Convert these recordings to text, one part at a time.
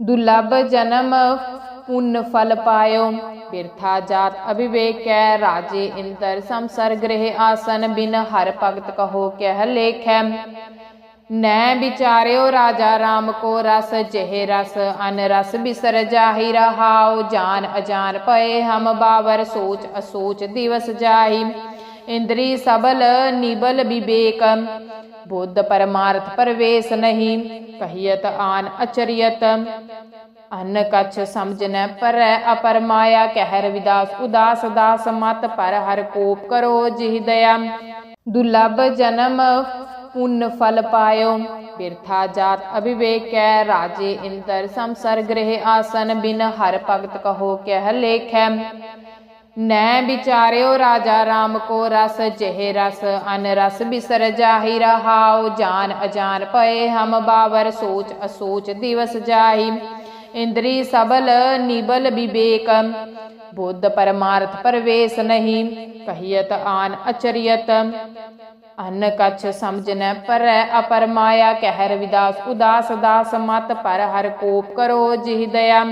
दुर्लभ जन्म पुण्य फल पायो। बिरथा जात अभिवेक कै राजे इंतर समसर गृह आसन बिन हर भगत कहो कह लेख। न बिचार्यो राजा राम को रस, जेहे रस अन रस बिसर जाहि रहाओ। जान अजान पए हम बावर सोच असोच दिवस जाहि। इंद्री सबल, निबल विवेक। ਵਿਵੇਕ ਬੁੱਧ ਪਰਮਾਰਥ ਪਰਵੇਸ ਨਹੀਂ ਕਹੀਅਤ ਆਨ ਅਚਰੀਅਤ ਅਨ ਕਛ ਸਮਝ ਨ ਪਰੈ ਅਪਰ ਮਾਇਆ ਕਹਿ ਰਵਿਦਾਸ ਉਦਾਸ ਦਾਸ ਮਤ ਪਰ ਹਰ ਕੋਪ ਕਰੋ ਜਿਹ ਦਇਆ ਦੁਰਲਭ ਜਨਮ ਪੁੰਨ ਫਲ ਪਾਇਓ ਬਿਰਥਾ ਜਾਤ ਅਭਿਵੇਕੈ ਰਾਜੇ ਇੰਦਰ ਸੰਸਰ ਗ੍ਰਹਿ ਆਸਨ ਬਿਨ ਹਰ ਭਗਤ ਕਹੋ ਕਹਿ न बिचार्यो राजा राम को रस, जह रस अन रस बिसर जाहि रहाओ। जान अजान पए हम बावर, सोच असोच दिवस जाहि। इंद्री सबल, निबल विवेक बुद्ध परमार्थ परवेश नहीं। कहियत आन अचरियत अन्न कछ समझ न पर। अपर माया कहर विदास, उदास दास मत पर हर कोप करो जिह दया।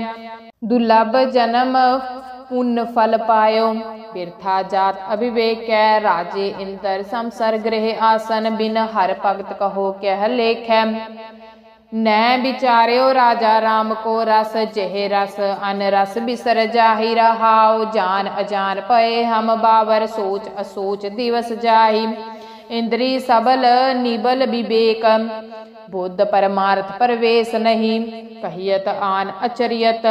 दुर्लभ जन्म पुण्य फल पायो। बिरथा जात अभिवेक कै राजे इंतर समसर गृह आसन बिन हर भगत कहो कह लेख। न बिचार्यो राजा राम को रस, जह रस, अन रस बिसर जाहि रहाओ। जान अजान पए हम बावर सोच असोच दिवस जाहि। इंद्री सबल, निबल विवेक। बुद्ध परमार्थ प्रवेश नहीं, कहियत आन अचरियत।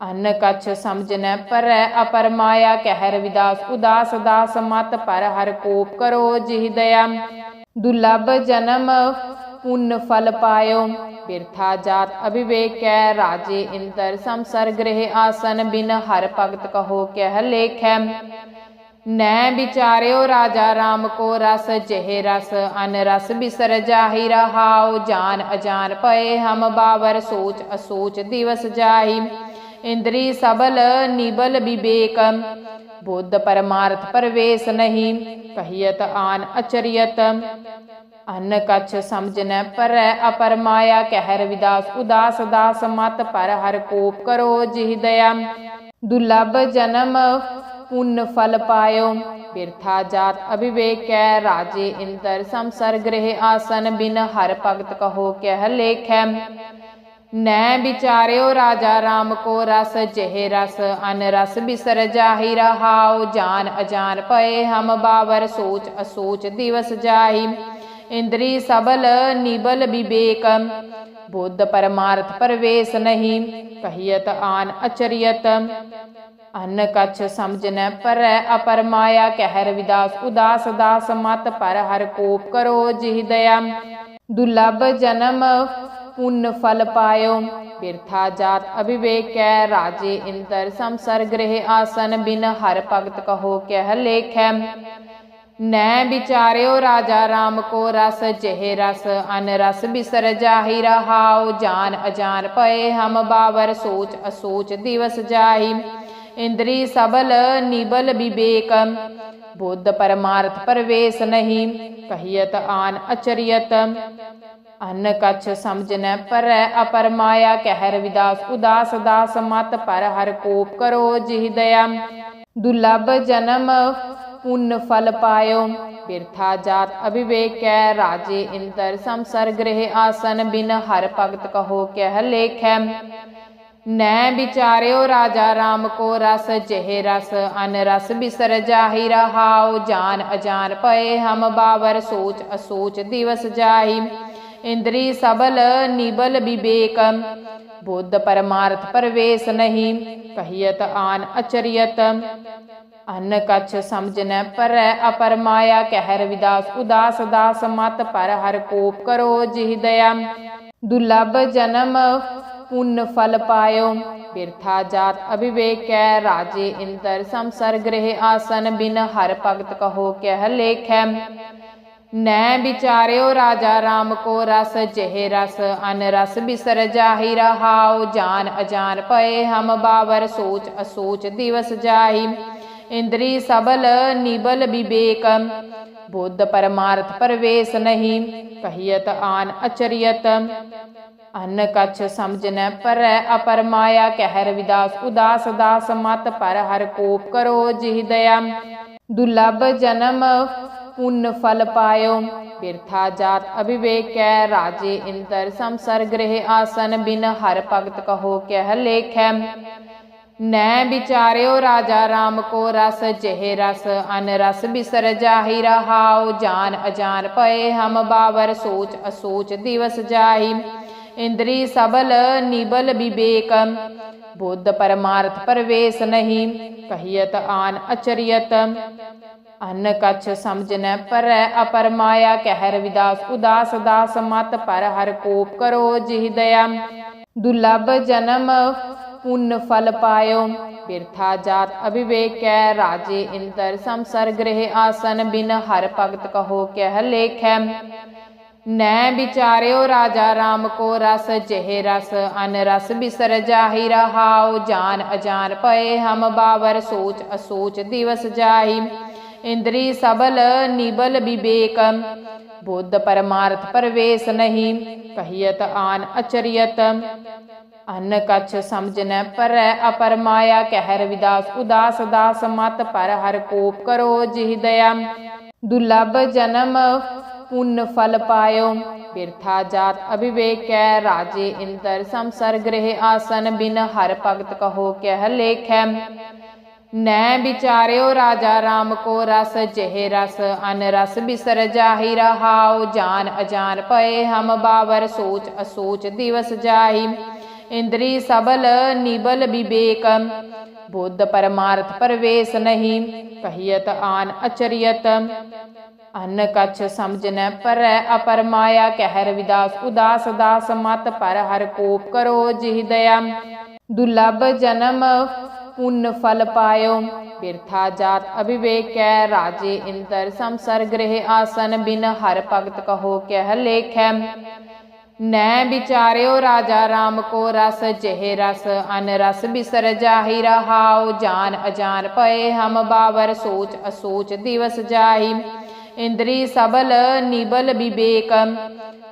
ਅਨ ਕਛ ਸਮਝ ਨ ਪਰੈ ਅਪਰ ਮਾਇਆ ਕਹਿ ਰਵਿਦਾਸ ਉਦਾਸ ਦਾਸ ਮਤ ਪਰ ਹਰ ਕੋਪ ਕਰੋ ਜਿਹ ਦਇਆ। ਦੁਰਲਭ ਜਨਮ ਪੁੰਨ ਫਲ ਪਾਇਓ, ਬਿਰਥਾ ਜਾਤ ਅਭਿਵੇਕੈ, ਰਾਜੇ ਇੰਦਰ ਸੰਸਰ ਗ੍ਰਹਿ ਆਸਨ, ਬਿਨ ਹਰ ਭਗਤ ਕਹੋ ਕਹਿ ਲੇਖੈ। ਨੈ ਵਿਚਾਰਿਓ ਰਾਜਾ ਰਾਮ ਕੋ ਰਸ, ਜਿਹੇ ਰਸ ਅਨ ਰਸ ਬਿਸਰ ਜਾਹੀ ਰਹਾਓ ਜਾਨ ਅਜਾਨ ਪਏ ਹਮ ਬਾਵਰ, ਸੋਚ ਅਸੋਚ ਦਿਵਸ ਜਾਹੀ। ਇੰਦਰੀ ਸਬਲ ਨਿਬਲ ਵਿਵੇਕ। ਬੁੱਧ ਪਰਮਾਰਥ ਪਰਵੇਸ ਨਹੀਂ, ਕਹੀਅਤ ਆਨ ਅਚਰੀਅਤ। ਅਨ ਕਛ ਸਮਝ ਨ ਪਰੈ ਅਪਰ ਮਾਇਆ ਕਹਿ ਰਵਿਦਾਸ ਉਦਾਸ ਦਾਸ ਮਤ ਪਰ ਹਰ ਕੋਪ ਕਰੋ ਜਿਹ ਦਇਆ। ਦੁਰਲਭ ਜਨਮ ਪੁੰਨ ਫਲ ਪਾਇਓ, ਬਿਰਥਾ ਜਾਤ ਅਭਿਵੇਕੈ, ਰਾਜੇ ਇੰਦਰ ਸੰਸਰ ਗ੍ਰਹਿ ਆਸਨ ਬਿਨ ਹਰ ਭਗਤ ਕਹੋ ਕਹਿ ਲੇਖੈ। न बिचार्यो राजा राम को रस, जह रस, अन रस बिसर जाहि रहाओ। जान अजान पए हम बावर, सोच असोच दिवस जाहि। इंद्री सबल, निबल विवेक बुद्ध परमार्थ परवेश नहीं। कहियत आन अचरियत अन्न कछ समझ न पर। अपर माया कहर विदास, उदास दास मत पर हर कोप करो जिह दया। दुर्लभ जन्म पुण्य फल पायो। बिरथा जात अभिवेक राजे इंतर समसर गृह आसन बिन हर भगत कहो कह लेख। न बिचार्यो राजा राम को रस, जेहे रस, अन रस बिसर जाहि रहाओ। जान अजान पए हम बावर सोच असोच दिवस जाहि। इंद्री सबल निबल विवेक, बुद्ध परमार्थ प्रवेश नहीं, कहियत आन अचरियत। ਅਨ ਕਛ ਸਮਝ ਨ ਪਰੈ ਅਪਰ ਮਾਇਆ ਕਹਿ ਰਵਿਦਾਸ ਉਦਾਸ ਦਾਸ ਮਤ ਪਰ ਹਰ ਕੋਪ ਕਰੋ ਜਿਹ ਦਇਆ। ਦੁਰਲਭ ਜਨਮ ਪੁੰਨ ਫਲ ਪਾਇਓ, ਬਿਰਥਾ ਜਾਤ ਅਭਿਵੇਕੈ, ਰਾਜੇ ਇੰਦਰ ਸੰਸਰ ਗ੍ਰਹਿ ਆਸਨ, ਬਿਨ ਹਰ ਭਗਤ ਕਹੋ ਕਹਿ ਲੇਖੈ। ਨੈ ਵਿਚਾਰਿਓ ਰਾਜਾ ਰਾਮ ਕੋ ਰਸ, ਜਿਹੇ ਰਸ ਅਨ ਰਸ ਬਿਸਰ ਜਾਹੀ ਰਹਾਓ ਜਾਨ ਅਜਾਨ ਪਏ ਹਮ ਬਾਵਰ, ਸੋਚ ਅਸੋਚ ਦਿਵਸ ਜਾਹੀ। इंद्री सबल निबल विवेक बुद्ध परमार्थ परवेश नहीं, कहियत आन अचरियत। अन्न कछ समझ न पर अपर माया, कहर विदास उदास दास मत पर हर कोप करो जिह दया। दुर्लभ जन्म पुन फल पायो, बिरथा जात अभिवेक राजे इंतर समसर गृह आसन बिन। हर भगत कहो, कह लेख न बिचार्यो राजा राम को रस, जहे रस अन रस बिसर जाहि रहाओ। जान अजान पए हम बावर, सोच असोच दिवस जाहि। इंद्री सबल, निबल विवेक, बुद्ध परमार्थ परवेश नहीं। कहियत आन अचरियत अन्न कछ समझ न पर। अपर माया कहर विदास, उदास दास मत पर हर कोप करो जिह दया। दुर्लभ जन्म पुण्य फल पायो बिरथा जात अभिवेक राजे इंतर समसर गृह आसन बिन हर भगत कहो कह लेख। न बिचार्यो राजा राम को रस, जह रस, अन रस बिसर जाहि रहाओ। जान अजान पए हम बावर सोच असोच दिवस जाहि। इंद्री सबल निबल विवेक, बुद्ध परमार्थ प्रवेश नहीं। कहियत आन अचरियत। ਅਨ ਕਛ ਸਮਝਨੈ ਪਰੈ ਅਪਰ ਮਾਇਆ ਕਹਿ ਰਵਿਦਾਸ ਉਦਾਸ ਦਾਸ ਮਤ ਪਰ ਹਰ ਕੋਪ ਕਰੋ ਜਿਹ ਦਇਆ। ਦੁਲਬ ਜਨਮ ਪੁੰਨ ਫਲ ਪਾਇਓ, ਬਿਰਥਾ ਜਾਤ ਅਭਿਵੇਕੈ, ਰਾਜੇ ਇੰਦਰ ਸੰਸਰ ਗ੍ਰਹਿ ਆਸਨ, ਬਿਨ ਹਰ ਭਗਤ ਕਹੋ ਕਹਿ ਲੇਖੈ। ਨੈ ਵਿਚਾਰਿਓ ਰਾਜਾ RAM ਕੋ ਰਸ, ਜਿਹੇ ਰਸ ਅਨ ਰਸ ਬਿਸਰ ਜਾਹੀ ਰਹਾਓ ਜਾਨ ਅਜਾਨ ਪਏ ਹਮ ਬਾਵਰ, ਸੋਚ ਅਸੋਚ ਦਿਵਸ ਜਾਹੀ। इंद्री सबल निबल विवेक बुद्ध परमार्थ परवेश नहीं, कहियत आन अचरियत। अन्न कच्छ समझ न पर अपर माया, कहर विदास उदास दास मत पर हर कोप करो जिह दया। दुर्लभ जन्म पुन फल पायो, बिरथा जात अभिवेक राजे इंतर समसर गृह आसन बिन। हर भगत कहो, कह लेख न बिचार्यो राजा राम को रस, जहे रस, अन रस बिसर जाहि रहाओ। जान अजान पए हम बावर, सोच असोच दिवस जाहि। इंद्री सबल, निबल विवेक बुद्ध परमार्थ परवेश नहीं। कहियत आन अचरियत अन्न कछ समझ न पर अपर माया। कहर विदास, उदास दास मत पर हर कोप करो जिह दया। दुर्लभ जन्म पुण्य फल पायो। बिरथा जात अभिवेक कै राजे इंतर समसर गृह आसन बिन हर भगत कहो कह लेख। न बिचार्यो राजा राम को रस, जेहे रस, अन रस बिसर जाहि रहाओ। जान अजान पए हम बावर सोच असोच दिवस जाहि। इंद्री सबल निबल विवेक,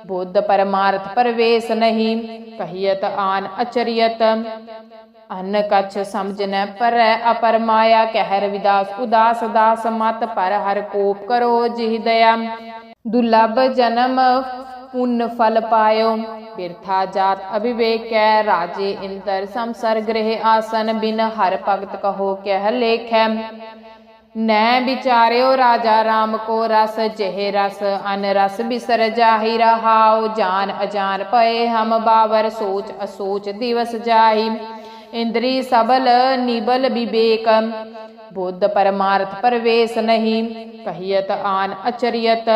बुद्ध परमार्थ प्रवेश नहीं। कहियत आन अचरियत। ਅਨ ਕਛ ਸਮਝਨੈ ਪਰੈ ਅਪਰ ਮਾਇਆ ਕਹਿ ਰਵਿਦਾਸ ਉਦਾਸ ਦਾਸ ਮਤ ਪਰ ਹਰ ਕੋਪ ਕਰੋ ਜਿਹ ਦਇਆ। ਦੁਲਬ ਜਨਮ ਪੁੰਨ ਫਲ ਪਾਇਓ, ਬਿਰਥਾ ਜਾਤ ਅਭਿਵੇਕੈ, ਰਾਜੇ ਇੰਦਰ ਸੰਸਰ ਗ੍ਰਹਿ ਆਸਨ, ਬਿਨ ਹਰ ਭਗਤ ਕਹੋ ਕਹਿ ਲੇਖੈ। ਨੈ ਵਿਚਾਰਿਓ ਰਾਜਾ RAM ਕੋ ਰਸ, ਜਿਹੇ ਰਸ ਅਨ ਰਸ ਬਿਸਰ ਜਾਹੀ ਰਹਾਓ ਜਾਨ ਅਜਾਨ ਪਏ ਹਮ ਬਾਵਰ, ਸੋਚ ਅਸੋਚ ਦਿਵਸ ਜਾਹੀ। इंद्री सबल निबल विवेक बुद्ध परमार्थ परवेश नहीं, कहियत आन अचरियत।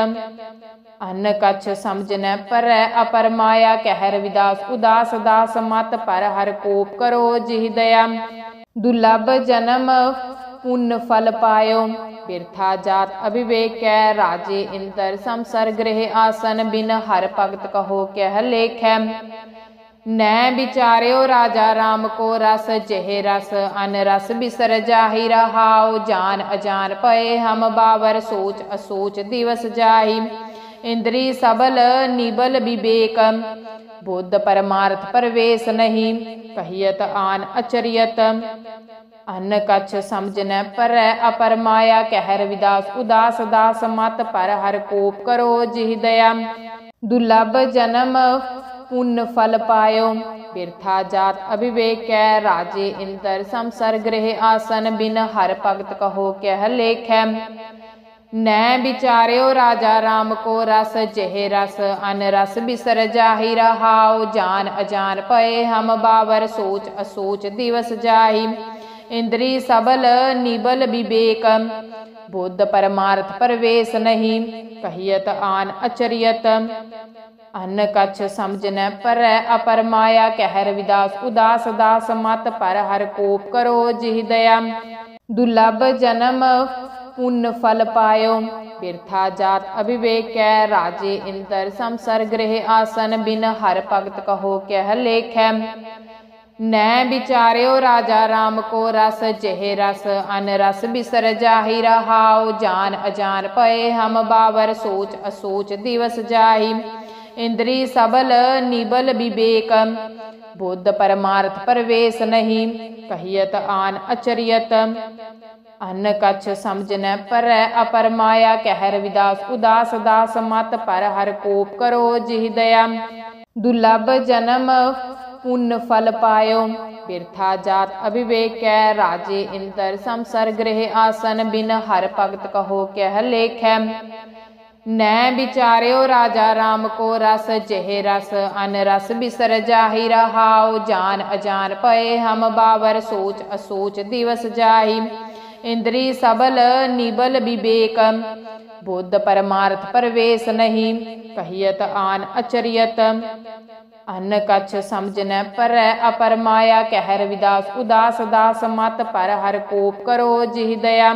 अन्न कच्छ समझ न पर अपर माया, कहर विदास उदास दास मत पर हर कोप करो जिह दया। दुर्लभ जन्म पुन फल पायो, बिरथा जात अभिवेक कै राजे इंतर समसर गृह आसन बिन। हर भगत कहो, कह लेख न बिचार्यो राजा राम को रस, जहे रस, अन रस बिसर जाहि रहाओ। जान अजान पए हम बावर, सोच असोच दिवस जाहि। इंद्री सबल, निबल विवेक बुद्ध परमार्थ परवेश नहीं। कहियत आन अचरियत अन्न कछ समझ न पर अपर माया। कहर विदास, उदास दास मत पर हर कोप करो जिह दया। दुर्लभ जन्म पुन फल पायो बिरथा जात अभिवेक कै राजे इंद्र समसर गृह आसन बिन हर भगत कहो कह लेख। न बिचार्यो राजा राम को रस, जह रस, अन रस बिसर जाहि रहाओ। जान अजान पए हम बावर सोच असोच दिवस जाहि। इंद्री सबल, निबल विवेक। बुद्ध परमार्थ प्रवेश नहीं, कहियत आन अचरियत। ਅਨ ਕਛ ਸਮਝਨੈ ਪਰੈ ਅਪਰ ਮਾਇਆ ਕਹਿ ਰਵਿਦਾਸ ਉਦਾਸ ਦਾਸ ਮਤ ਪਰ ਹਰ ਕੋਪ ਕਰੋ ਜਿਹ ਦਇਆ। ਦੁਲਬ ਜਨਮ ਪੁੰਨ ਫਲ ਪਾਇਓ, ਬਿਰਥਾ ਜਾਤ ਅਭਿਵੇਕੈ, ਰਾਜੇ ਇੰਦਰ ਸੰਸਰ ਗ੍ਰਹਿ ਆਸਨ, ਬਿਨ ਹਰ ਭਗਤ ਕਹੋ ਕਹਿ ਲੇਖੈ। ਨੈ ਵਿਚਾਰਿਓ ਰਾਜਾ RAM ਕੋ ਰਸ, ਜਿਹੇ ਰਸ ਅਨ ਰਸ ਬਿਸਰ ਜਾਹੀ ਰਹਾਓ ਜਾਨ ਅਜਾਨ ਪਏ ਹਮ ਬਾਵਰ, ਸੋਚ ਅਸੋਚ ਦਿਵਸ ਜਾਹੀ। इंद्री सबल निबल विवेक बुद्ध परमार्थ परवेश नहीं, कहियत आन अचरियत। अन्न कच्छ समझ न पर अपर माया, कहर विदास उदास दास मत पर हर कोप करो जिह दया। दुर्लभ जन्म पुन फल पायो वृथा जात अभिवेक राजे इंतर समसर गृह आसन बिन। हर भगत कहो, कह लेख न बिचार्यो राजा राम को रस, जह रस, अन रस बिसर जाहि रहाओ। जान अजान पए हम बावर, सोच असोच दिवस जाहि। इंद्री सबल, निबल विवेक बुद्ध परमार्थ परवेश नहीं। कहियत आन अचरियत अन्न कछ समझ न पर अपर माया। कहर विदास उदास, दास मत पर हर कोप करो जिह दया।